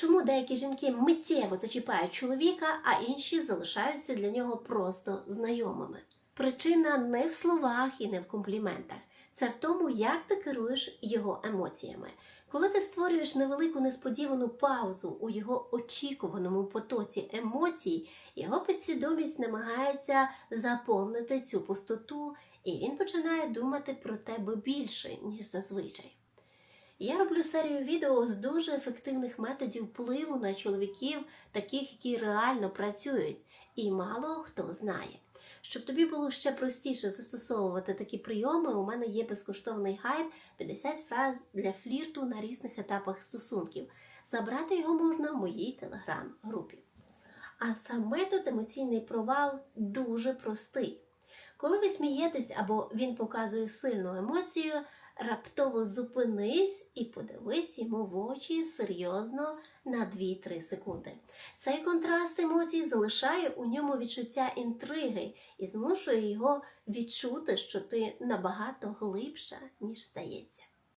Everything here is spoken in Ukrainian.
Чому деякі жінки миттєво зачіпають чоловіка, а інші залишаються для нього просто знайомими? Причина не в словах і не в компліментах. Це в тому, як ти керуєш його емоціями. Коли ти створюєш невелику несподівану паузу у його очікуваному потоці емоцій, його підсвідомість намагається заповнити цю пустоту, і він починає думати про тебе більше, ніж зазвичай. Я роблю серію відео з дуже ефективних методів впливу на чоловіків, таких, які реально працюють, і мало хто знає. Щоб тобі було ще простіше застосовувати такі прийоми, у мене є безкоштовний гайд 50 фраз для флірту на різних етапах стосунків. Забрати його можна в моїй телеграм-групі. А сам метод емоційний провал дуже простий. Коли ви смієтесь або він показує сильну емоцію, раптово зупинись і подивись йому в очі серйозно на 2-3 секунди. Цей контраст емоцій залишає у ньому відчуття інтриги і змушує його відчути, що ти набагато глибша, ніж здається.